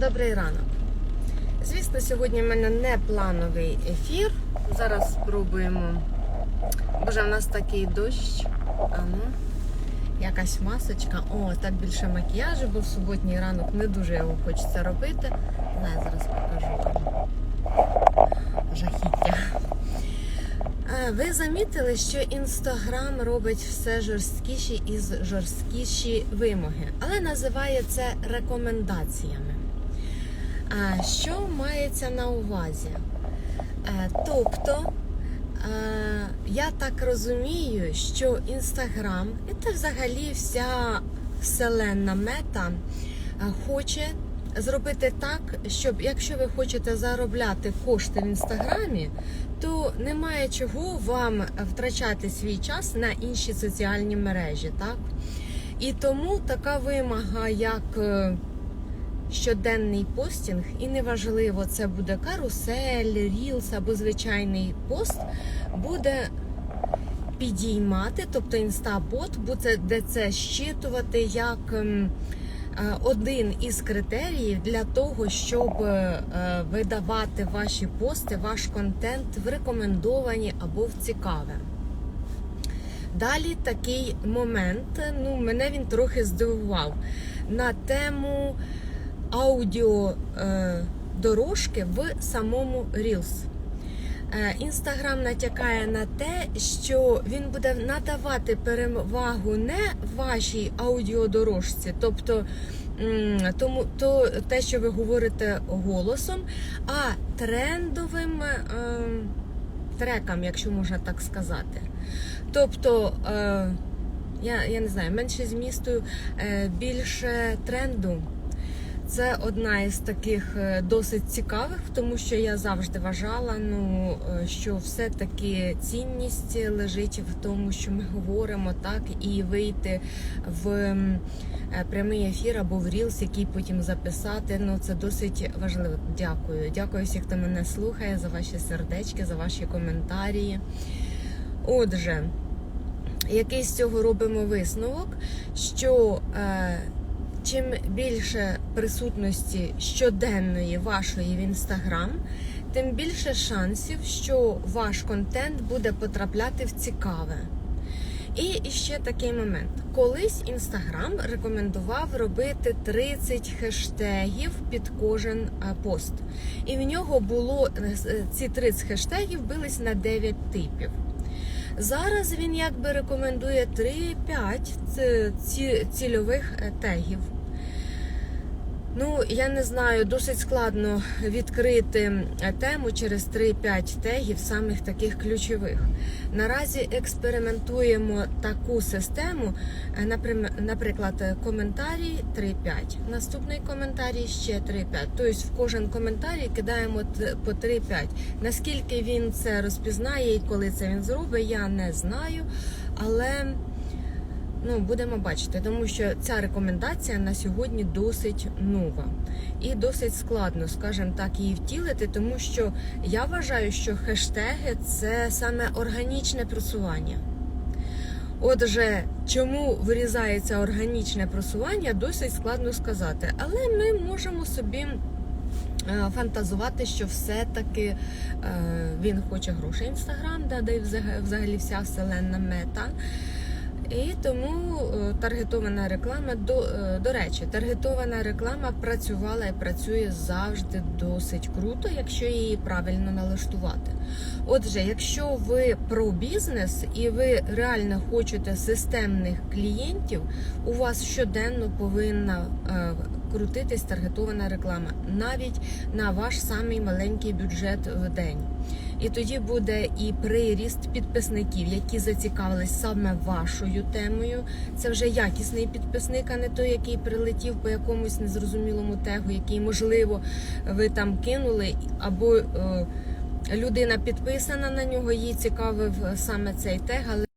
Добрий ранок. Звісно, сьогодні в мене не плановий ефір. Зараз спробуємо. Боже, в нас такий дощ. А ну, якась масочка. О, так більше макіяжу, бо в суботній ранок не дуже його хочеться робити. Не, зараз покажу вам. Жахіття. Ви замітили, що Інстаграм робить все жорсткіші і жорсткіші вимоги, але називає це рекомендаціями. Що мається на увазі? Е, Тобто, е, я так розумію, що Інстаграм та взагалі вся вселенна мета е, хоче зробити так, щоб якщо ви хочете заробляти кошти в інстаграмі, то немає чого вам втрачати свій час на інші соціальні мережі, так? І тому така вимога, як щоденний постінг, і неважливо, це буде карусель, рілс або звичайний пост, буде підіймати, тобто інстабот буде де це щитувати як ем, е, один із критеріїв для того, щоб е, видавати ваші пости, ваш контент в рекомендовані або в цікаве. Далі такий момент, ну мене він трохи здивував на тему аудіо е, в самому Reels. Е, Інстаграм натякає на те, що він буде надавати перевагу не вашій аудіодорожці, тобто тому то те, що ви говорите голосом, а трендовим е, трекам, якщо можна так сказати. Тобто, е, я, я не знаю, менше змісту, е, більше тренду. Це одна із таких е, досить цікавих, тому що я завжди вважала, ну е, що все-таки цінність лежить в тому, що ми говоримо так, і вийти в е, прямий ефір або в Reels, який потім записати. Ну це досить важливо. Дякую. Дякую всім, хто мене слухає, за ваші сердечки, за ваші коментарі. Отже, який з цього робимо висновок, що е, чим більше присутності щоденної вашої в інстаграм, тим більше шансів, що ваш контент буде потрапляти в цікаве. І ще такий момент. Колись Інстаграм рекомендував робити 30 хештегів під кожен е, пост. І в нього було е, ці 30 хештегів бились на 9 типів. Зараз він якби рекомендує 3-5 ці- ці- цільових е, тегів. Ну, я не знаю, досить складно відкрити тему через 3-5 тегів, самих таких ключових. Наразі експериментуємо таку систему, е, наприклад, е, коментарі 3-5, наступний коментарій ще 3-5. Тобто в кожен коментарій кидаємо по 3-5. Наскільки він це розпізнає і коли це він зробить, я не знаю. Але Ну, будемо бачити, тому що ця рекомендація на сьогодні досить нова і досить складно, скажімо так, її втілити, тому що я вважаю, що хештеги це саме органічне просування. Отже, чому вирізається органічне просування, досить складно сказати. Але ми можемо собі е, фантазувати, що все-таки е, він хоче грошей інстаграм, да, взагалі вся вселенна мета. І тому е, таргетована реклама до, е, до речі, таргетована реклама працювала і працює завжди досить круто, якщо її правильно налаштувати. Отже, якщо ви про бізнес і ви реально хочете системних клієнтів, у вас щоденно повинна е, крутитись таргетована реклама, навіть на ваш самий маленький бюджет в день. І тоді буде і приріст підписників, які зацікавились саме вашою темою. Це вже якісний підписник, а не той, який прилетів по якомусь незрозумілому тегу, який, можливо, ви там кинули, або е, людина підписана на нього, їй цікавив саме цей тег, але